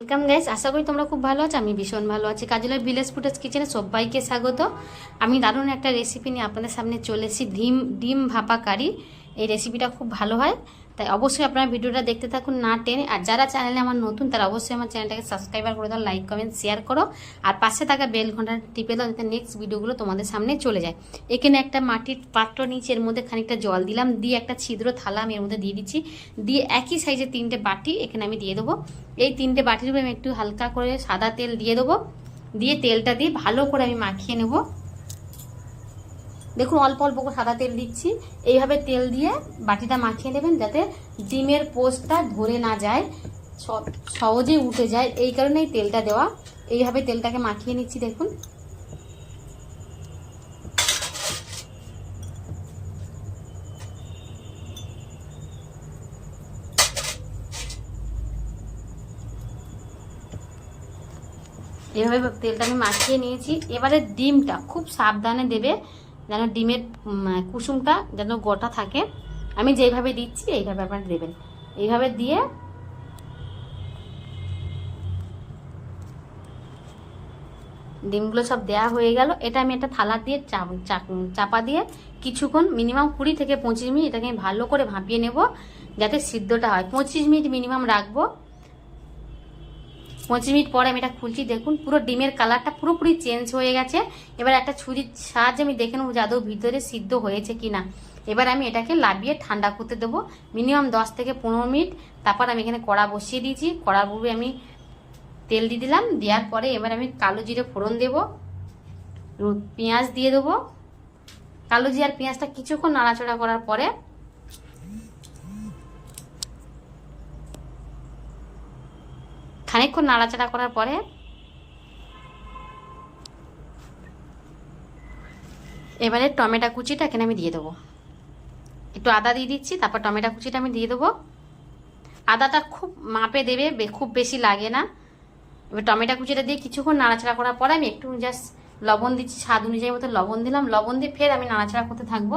Welcome guys আশা করি তোমরা খুব ভালো আছো, আমি ভীষণ ভালো আছি। কাজলের ভিলেজ ফুটেজ কিচেনে সবাইকে স্বাগত। আমি দারুণ একটা রেসিপি নিয়ে আপনাদের সামনে চলে এসেছি, ডিম ডিম ভাপা কারি এই রেসিপিটা খুব ভালো হয়। তাই অবশ্যই আপনারা ভিডিওটা দেখতে থাকুন, না টেনে। আর যারা চ্যানেলে আমার নতুন, তারা অবশ্যই আমার চ্যানেলটাকে সাবস্ক্রাইবার করে দাও লাইক কমেন্ট শেয়ার করো। আর পাশে থাকা বেল ঘণ্টা টিপে দাও, যাতে নেক্সট ভিডিওগুলো তোমাদের সামনে চলে যায়। এখানে একটা মাটির পাত্র নিচে এর মধ্যে খানিকটা জল দিলাম, দিয়ে একটা ছিদ্র থালা আমি এর মধ্যে দিয়ে দিচ্ছি। দিয়ে একই সাইজের তিনটে বাটি এখানে আমি দিয়ে দেবো। এই তিনটে বাটির উপরে আমি একটু হালকা করে সাদা তেল দিয়ে দেবো। দিয়ে তেলটা দিয়ে ভালো করে আমি মাখিয়ে নেব। দেখুন, অল্প অল্প করে সাদা তেল দিচ্ছি। এইভাবে তেল দিয়ে বাটিটা মাখিয়ে নেবেন যাতে ডিমের পোস্টটা ধরে না যায়, স- সহজেই উঠে যায়। এই কারণেই তেলটা দেওয়া। এইভাবে তেলটাকে মাখিয়ে নিচ্ছি, দেখুন। এভাবে তেলটা আমি মাখিয়ে নিয়েছি। এবারে ডিমটা খুব সাবধানে দেবে। যেন ডিমের কুসুমটা যেন গোটা থাকে। আমি যেইভাবে দিচ্ছি, এইভাবে আপনারা দেবেন। এইভাবে দিয়ে ডিমগুলো সব দেয়া হয়ে গেল। এটা আমি একটা থালা দিয়ে চাপ- দিয়ে কিছুক্ষণ, মিনিমাম কুড়ি থেকে পঁচিশ মিনিট এটাকে আমি ভালো করে ভাপিয়ে নেব, যাতে সিদ্ধটা হয়। পঁচিশ মিনিট মিনিমাম রাখব। পঁচিশ মিনিট পরে আমি এটা খুলছি, দেখুন, পুরো ডিমের কালারটা পুরোপুরি চেঞ্জ হয়ে গেছে। এবার একটা ছুরির সাহায্যে আমি দেখে নেব যাদব ভিতরে সিদ্ধ হয়েছে কিনা। এবার আমি এটাকে লাবিয়ে ঠান্ডা করতে দেবো। মিনিমাম দশ থেকে পনেরো মিনিট। তারপর আমি এখানে কড়া বসিয়ে দিয়েছি। কড়ার উপরে আমি তেল দিয়ে দিলাম। দেওয়ার পরে এবার আমি কালো জিরে ফোড়ন দেবো। পেঁয়াজ দিয়ে দেবো। কালো জিরে আর পেঁয়াজটা কিছুক্ষণ নাড়াচাড়া করার পরে খানিকক্ষণ নাড়াচাড়া করার পরে এবারে টমেটো কুচিটা এখানে আমি দিয়ে দেবো। একটু আদা দিয়ে দিচ্ছি, তারপর টমেটো কুচিটা আমি দিয়ে দেবো। আদাটা খুব মাপে দেবে খুব বেশি লাগে না। এবার টমেটো কুচিটা দিয়ে কিছুক্ষণ নাড়াচাড়া করার পরে আমি একটু জাস্ট লবণ দিচ্ছি, স্বাদ অনুযায়ী মতো লবণ দিলাম। লবণ দিয়ে ফের আমি নাড়াচাড়া করতে থাকব।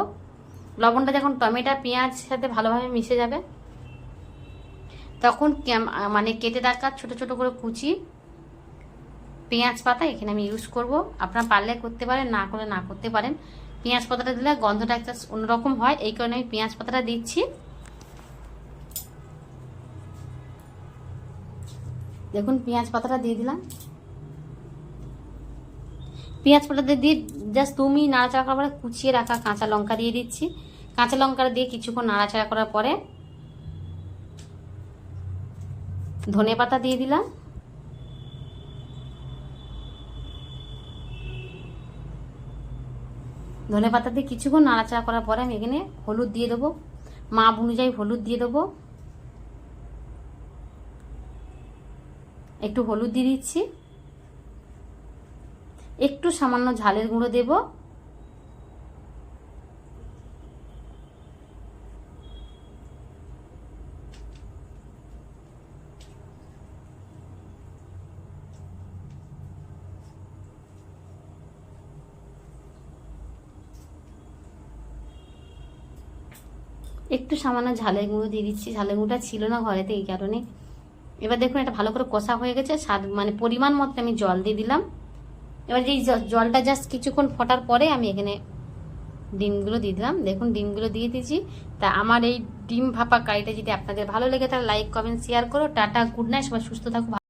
লবণটা যখন টমেটো পেঁয়াজ সাথে ভালোভাবে মিশে যাবে তখন মানে কেটে রাখা ছোট ছোট করে কুচি, পেঁয়াজ পাতা এখানে আমি ইউজ করব। আপনারা পারলে করতে পারেন, না করে না করতে পারেন। পেঁয়াজ পাতাটা দিলে গন্ধটা একটা অন্যরকম হয়, এই কারণে আমি পেঁয়াজ পাতাটা দিচ্ছি। দেখুন, পেঁয়াজ পাতাটা দিয়ে দিলাম। পেঁয়াজ পাতাটা দিয়ে জাস্ট তুমি নাড়াচাড়া করার পরে কুচিয়ে রাখা কাঁচা লঙ্কা দিয়ে দিচ্ছি। কাঁচা লঙ্কাটা দিয়ে কিছুক্ষণ নাড়াচাড়া করার পরে ধনে পাতা দিয়ে দিলাম। ধনে পাতা দিয়ে কিছুক্ষণ নাড়াচাড়া করার পরে আমি এখানে হলুদ দিয়ে দেবো। মাপ অনুযায়ী হলুদ দিয়ে দেবো। একটু হলুদ দিয়ে দিচ্ছি। একটু সামান্য ঝালের গুঁড়ো দেব। একটু সামান্য ঝালের গুঁড়ো দিয়ে দিচ্ছি। ঝালের গুঁড়োটা ছিল না ঘরেতে এই কারণে। এবার দেখুন এটা ভালো করে কষা হয়ে গেছে। স্বাদ মানে পরিমাণ মতো আমি জল দিয়ে দিলাম। এবার জ- জলটা জাস্ট কিছুক্ষণ ফোটার পরে আমি এখানে ডিমগুলো দিয়ে দিলাম। দেখুন ডিমগুলো দিয়ে দিয়েছি। তা আমার এই ডিম ভাপা কারিটা যদি আপনাদের ভালো লেগে তাহলে লাইক কমেন্ট শেয়ার করো। টাটা গুড নাইট সবাই সুস্থ থাকো